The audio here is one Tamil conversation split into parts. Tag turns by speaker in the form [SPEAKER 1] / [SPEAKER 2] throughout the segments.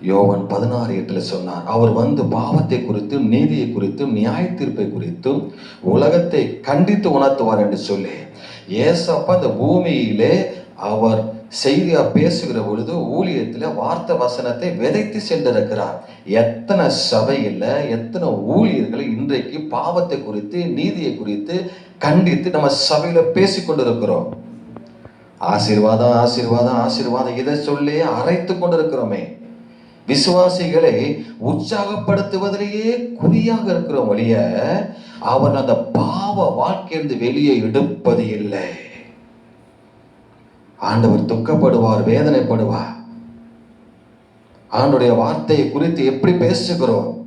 [SPEAKER 1] யோவன் பதினாறு எட்டுல சொன்னார் அவர் வந்து பாவத்தை குறித்தும் நீதியை குறித்தும் நியாய தீர்ப்பை குறித்தும் உலகத்தை கண்டித்து உணர்த்துவார் என்று சொல்லி ஏசப்பா இந்த பூமியிலே அவர் செய்தியா பேசுகிற பொழுது ஊழியத்துல வார்த்தை வசனத்தை விதைத்து சென்றிருக்கிறார். எத்தனை சபையில் எத்தனை ஊழியர்கள் இன்றைக்கு பாவத்தை குறித்து நீதியை குறித்து கண்டித்து நம்ம சபையில பேசி கொண்டிருக்கிறோம். ஆசீர்வாதம் ஆசீர்வாதம் ஆசீர்வாதம் இதை சொல்லி அரைத்து கொண்டிருக்கிறோமே. விசுவாசிகளை உற்சாகப்படுத்துவதிலேயே குறியாக இருக்கிறோம் வழிய அவன் அந்த பாவ வாழ்க்கையிலிருந்து வெளியே எடுப்பது இல்லை ஆண்டவர் துக்கப்படுவார் வேதனைப்படுவார். ஆண்டுடைய வார்த்தையை குறித்து எப்படி பேசுகிறோம்?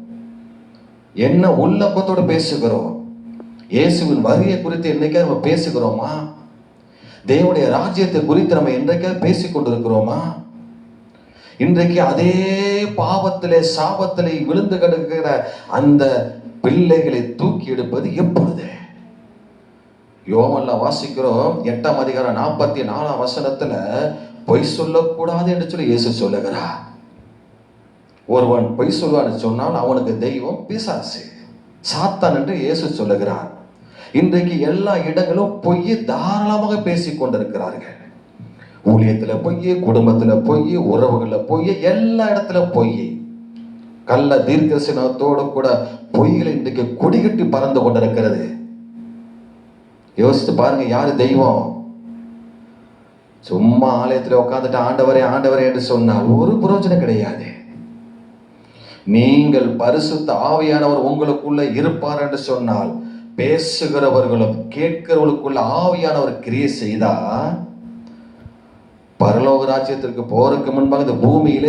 [SPEAKER 1] என்ன உள்ளக்கத்தோடு பேசுகிறோம்? இயேசுவின் வரியை குறித்து என்னைக்கா நம்ம பேசுகிறோமா? தேவனுடைய ராஜ்யத்தை குறித்து நம்ம என்றைக்கா பேசிக்கொண்டிருக்கிறோமா? கொண்டிருக்கிறோமா இன்றைக்கு அதே பாவத்திலே சாபத்திலே விழுந்து கிடக்கிற அந்த பிள்ளைகளை தூக்கி எடுப்பது எப்பொழுது? யோமல்ல வாசிக்கிறோம் எட்டாம் அதிகாரம் நாற்பத்தி நாலாம் வசனத்துல பொய் சொல்லக்கூடாது என்று சொல்லி இயேசு சொல்லுகிறார். ஒருவன் பொய் சொல்வான்னு சொன்னால் அவனுக்கு தெய்வம் பிசாசு சாத்தான் என்று இயேசு சொல்லுகிறார். இன்றைக்கு எல்லா இடங்களும் பொய் தாராளமாக பேசிக் கொண்டிருக்கிறார்கள். ஊழியத்தில் பொய் குடும்பத்தில் பொய் உறவுகளில் பொய் எல்லா இடத்துல பொய். கள்ள தீர்க்கசனத்தோடு கூட பொய்கள் இன்றைக்கு கொடிகட்டி பறந்து கொண்டிருக்கிறது. யோசித்து பாருங்க யாரு தெய்வம்? சும்மா ஆலயத்தில் உட்காந்துட்டு ஆண்டவரே ஆண்டவரே என்று சொன்னால் ஒரு பிரயோஜனம் கிடையாது. நீங்கள் பரிசுத்த ஆவியானவர் உங்களுக்குள்ள இருப்பார் என்று சொன்னால் பேசுகிறவர்களும் கேட்கிறவர்களுக்குள்ள ஆவியானவர் கிரியை செய்தா பரலோக ராஜ்யத்திற்கு போறதுக்கு முன்பாக இந்த பூமியிலே